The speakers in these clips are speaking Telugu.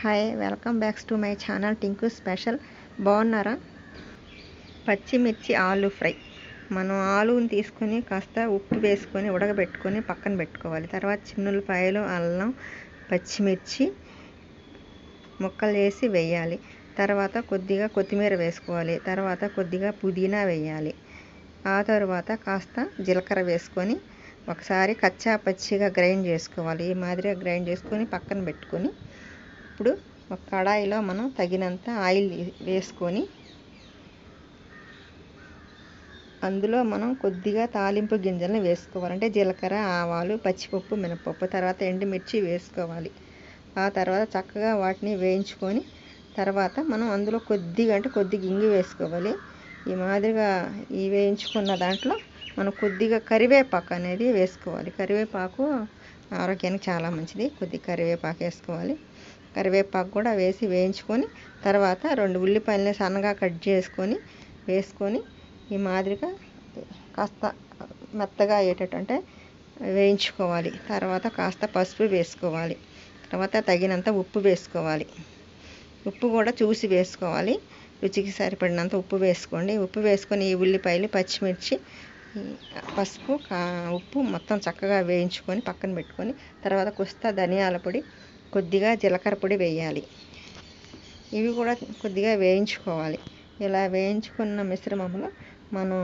Hi welcome backs to my channel Tinku special. బాగున్నారా? పచ్చిమిర్చి ఆలు ఫ్రై. మనం ఆలుని తీసుకొని కాస్త ఉప్పు వేసుకొని ఉడకబెట్టుకొని పక్కన పెట్టుకోవాలి. తర్వాత చిన్నులపాయలు అల్లం పచ్చిమిర్చి ముక్కలు వేసి వేయాలి. తర్వాత కొద్దిగా కొత్తిమీర వేసుకోవాలి. తర్వాత కొద్దిగా పుదీనా వేయాలి. ఆ తర్వాత కాస్త జీలకర్ర వేసుకొని ఒకసారి కచ్చా పచ్చిగా గ్రైండ్ చేసుకోవాలి. ఈ మాదిరిగా గ్రైండ్ చేసుకొని పక్కన పెట్టుకొని ఇప్పుడు ఒక కడాయిలో మనం తగినంత ఆయిల్ వేసుకొని అందులో మనం కొద్దిగా తాలింపు గింజలను వేసుకోవాలి. అంటే జీలకర్ర ఆవాలు పచ్చిపప్పు మినపప్పు తర్వాత ఎండుమిర్చి వేసుకోవాలి. ఆ తర్వాత చక్కగా వాటిని వేయించుకొని తర్వాత మనం అందులో కొద్దిగా అంటే కొద్దిగా ఇంగి వేసుకోవాలి. ఈ మాదిరిగా ఈ వేయించుకున్న దాంట్లో మనం కొద్దిగా కరివేపాకు అనేది వేసుకోవాలి. కరివేపాకు ఆరోగ్యానికి చాలా మంచిది. కొద్దిగా కరివేపాకు వేసుకోవాలి. కరివేపాకు కూడా వేసి వేయించుకొని తర్వాత రెండు ఉల్లిపాయలని సన్నగా కట్ చేసుకొని వేసుకొని ఈ మాదిరిగా కాస్త మెత్తగా అయ్యేటట్టు అంటే వేయించుకోవాలి. తర్వాత కాస్త పసుపు వేసుకోవాలి. తర్వాత తగినంత ఉప్పు వేసుకోవాలి. ఉప్పు కూడా చూసి వేసుకోవాలి. రుచికి సరిపడినంత ఉప్పు వేసుకోండి. ఉప్పు వేసుకొని ఈ ఉల్లిపాయలు పచ్చిమిర్చి పసుపు ఉప్పు మొత్తం చక్కగా వేయించుకొని పక్కన పెట్టుకొని తర్వాత కుస్తా ధనియాల పొడి కొద్దిగా జీలకర్ర పొడి వేయాలి. ఇవి కూడా కొద్దిగా వేయించుకోవాలి. ఇలా వేయించుకున్న మిశ్రమంలో మనం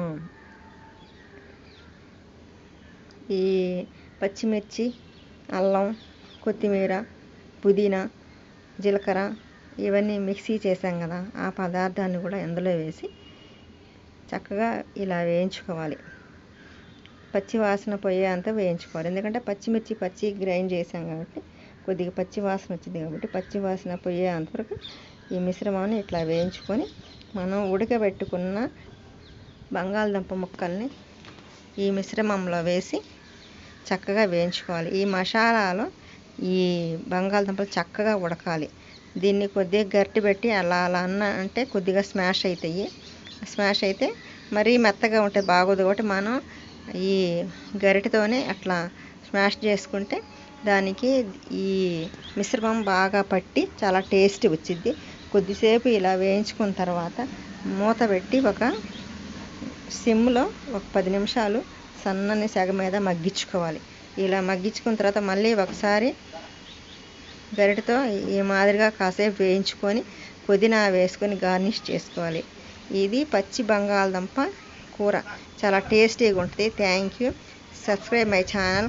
ఈ పచ్చిమిర్చి అల్లం కొత్తిమీర పుదీనా జీలకర్ర ఇవన్నీ మిక్సీ చేసాం కదా ఆ పదార్థాన్ని కూడా ఇందులో వేసి చక్కగా ఇలా వేయించుకోవాలి. పచ్చి వాసన పోయేంత వేయించుకోవాలి. ఎందుకంటే పచ్చిమిర్చి పచ్చి గ్రైండ్ చేసాం కాబట్టి కొద్దిగా పచ్చి వాసన వచ్చింది కాబట్టి పచ్చి వాసన పోయే అంతవరకు ఈ మిశ్రమాన్ని ఇట్లా వేయించుకొని మనం ఉడకబెట్టుకున్న బంగాళదుంప ముక్కల్ని ఈ మిశ్రమంలో వేసి చక్కగా వేయించుకోవాలి. ఈ మసాలాలో ఈ బంగాళదుంపలు చక్కగా ఉడకాలి. దీన్ని కొద్దిగా గట్టి పెట్టి అలా అలా అన్న అంటే కొద్దిగా స్మాష్ అవుతాయి స్మాష్ అయితే మరీ మెత్తగా ఉంటే బాగోదు కాబట్టి మనం ఈ గరిటెతోనే అట్లా స్మాష్ చేసుకుంటే దానికి ఈ మిశ్రమం బాగా పట్టి చాలా టేస్ట్ వచ్చింది కొద్దిసేపు ఇలా వేయించుకున్న తర్వాత మూత పెట్టి ఒక సిమ్లో ఒక పది నిమిషాలు సన్నని సెగ మీద మగ్గించుకోవాలి. ఇలా మగ్గించుకున్న తర్వాత మళ్ళీ ఒకసారి గరిటతో ఈ మాదిరిగా కాసేపు వేయించుకొని పుదీనా వేసుకొని గార్నిష్ చేసుకోవాలి. ఇది పచ్చి బంగాళదుంప కూర. చాలా టేస్టీగా ఉంటుంది. Thank you subscribe my channel